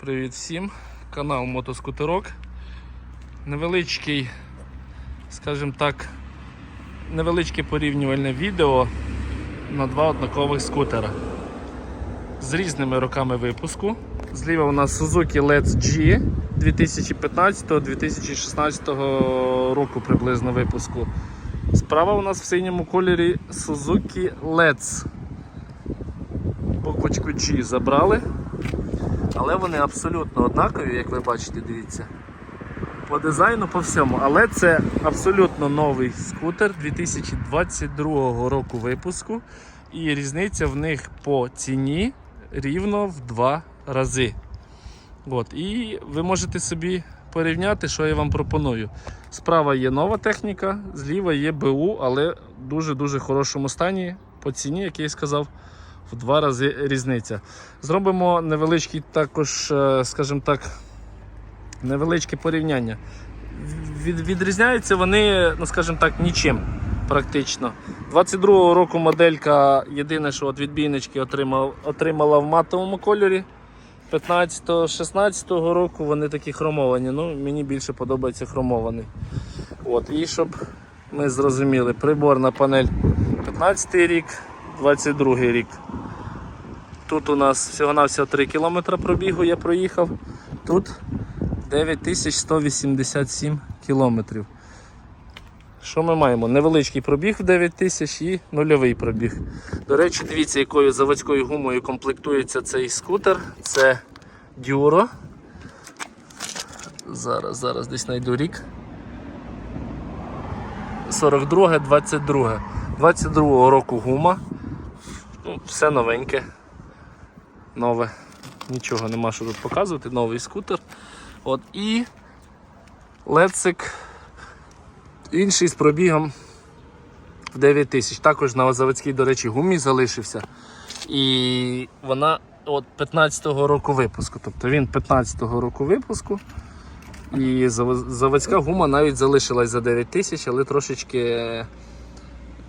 Привіт всім! Канал Мотоскутерок. Невеличкий, скажімо так, невеличке порівнювальне відео на два однакових скутера з різними роками випуску. Зліва у нас Suzuki Let's G 2015-2016 року приблизно випуску. Справа у нас в синьому кольорі Suzuki Let's. Буквочку G забрали. Але вони абсолютно однакові, як ви бачите, дивіться. По дизайну, по всьому. Але це абсолютно новий скутер 2022 року випуску. І різниця в них по ціні рівно в два рази. От. І ви можете собі порівняти, що я вам пропоную. Справа є нова техніка, зліва є БУ, але в дуже-дуже хорошому стані по ціні, як я і сказав в два рази різниця. Зробимо невеличкий також, е, скажімо так, невеличке порівняння. Від, відрізняються вони, ну скажімо так, нічим практично. 22-го року моделька єдине, що от відбійнички отримав, отримала в матовому кольорі. 15-16 року вони такі хромовані. Ну, мені більше подобається хромований. От, і щоб ми зрозуміли, приборна панель 15 рік, 22 рік. Тут у нас всього-навсього 3 км пробігу я проїхав. Тут 9187 кілометрів. Що ми маємо? Невеличкий пробіг в 9000 і нульовий пробіг. До речі, дивіться, якою заводською гумою комплектується цей скутер. Це Duro. Зараз, зараз десь знайду рік. 42, 22. 22 року гума. Ну, все новеньке. Нове. Нічого нема що тут показувати, новий скутер. От і Лецик інший з пробігом в 9 тисяч. Також на заводській, до речі, гумі залишився. І вона от 15-го року випуску. Тобто він 15-го року випуску. І заводська гума навіть залишилась за 9 тисяч, але трошечки,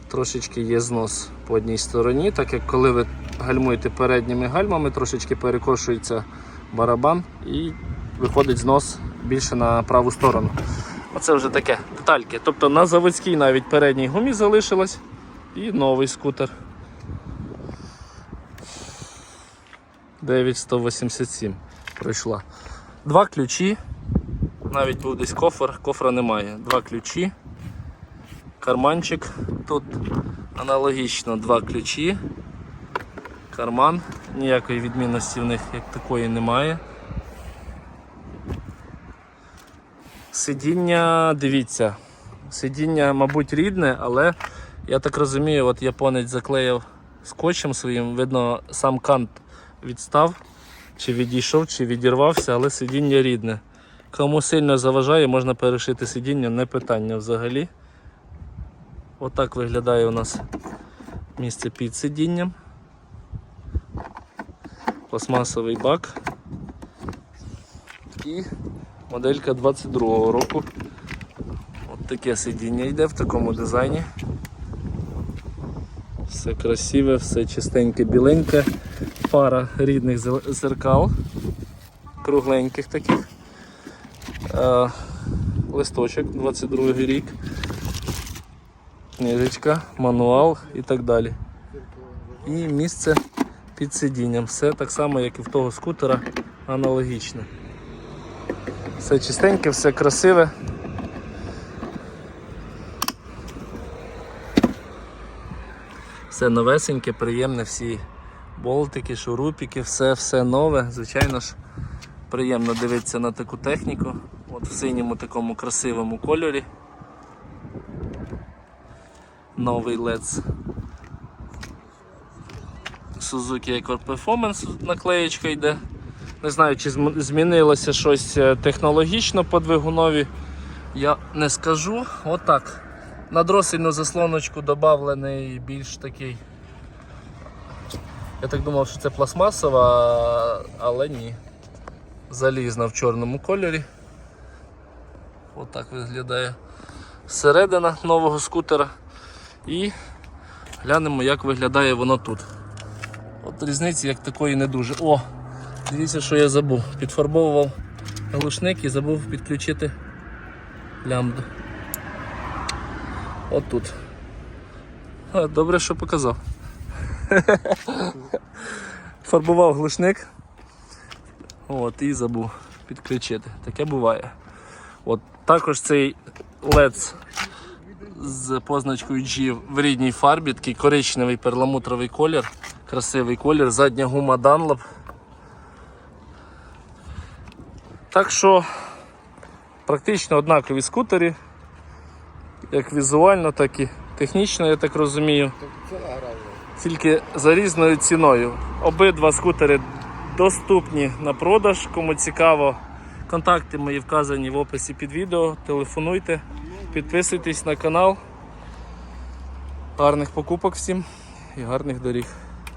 трошечки є знос по одній стороні, так як коли ви гальмуєте передніми гальмами, трошечки перекошується барабан і виходить знос більше на праву сторону. Оце вже таке детальки. Тобто на заводській навіть передній гумі залишилось і новий скутер. 9187 пройшла. Два ключі. Навіть був десь кофр, кофра немає. Два ключі. Карманчик. Тут аналогічно два ключі. Карман. Ніякої відмінності в них як такої немає. Сидіння, дивіться, сидіння, мабуть, рідне, але я так розумію, от японець заклеїв скотчем своїм, видно, сам кант відстав, чи відійшов, чи відірвався, але сидіння рідне. Кому сильно заважає, можна перешити сидіння, не питання взагалі. Отак виглядає у нас місце під сидінням. Пластмасовий бак. І моделька 22-го року. От таке сидіння йде в такому дизайні. Все красиве, все чистеньке, біленьке. Пара рідних зеркал, кругленьких таких. Листочок 22 рік. Книжечка, мануал і так далі. І місце під сидінням. Все так само, як і в того скутера, аналогічне. Все чистеньке, все красиве. Все новесеньке, приємне, всі болтики, шурупики, все все нове. Звичайно ж, приємно дивитися на таку техніку. От в синьому такому красивому кольорі. Новий LED Suzuki Eco Performance наклеєчка йде. Не знаю, чи змінилося щось е, технологічно по двигунові. Я не скажу. Отак. На дросельну заслоночку додавлений більш такий. Я так думав, що це пластмасова, але ні. Залізна в чорному кольорі. Отак виглядає середина нового скутера. І глянемо, як виглядає воно тут. Різниці як такої не дуже. О! Дивіться, що я забув. Підфарбовував глушник і забув підключити лямбду. От тут. Добре, що показав. Фарбував глушник. От, і забув підключити. Таке буває. От, також цей LED з позначкою G в рідній фарбі, такий коричневий перламутровий колір, красивий колір, задня гума Dunlop. Так що практично однакові скутери, як візуально, так і технічно, я так розумію. Тільки за різною ціною. Обидва скутери доступні на продаж. Кому цікаво, контакти мої вказані в описі під відео. Телефонуйте, підписуйтесь на канал. Гарних покупок всім і гарних доріг.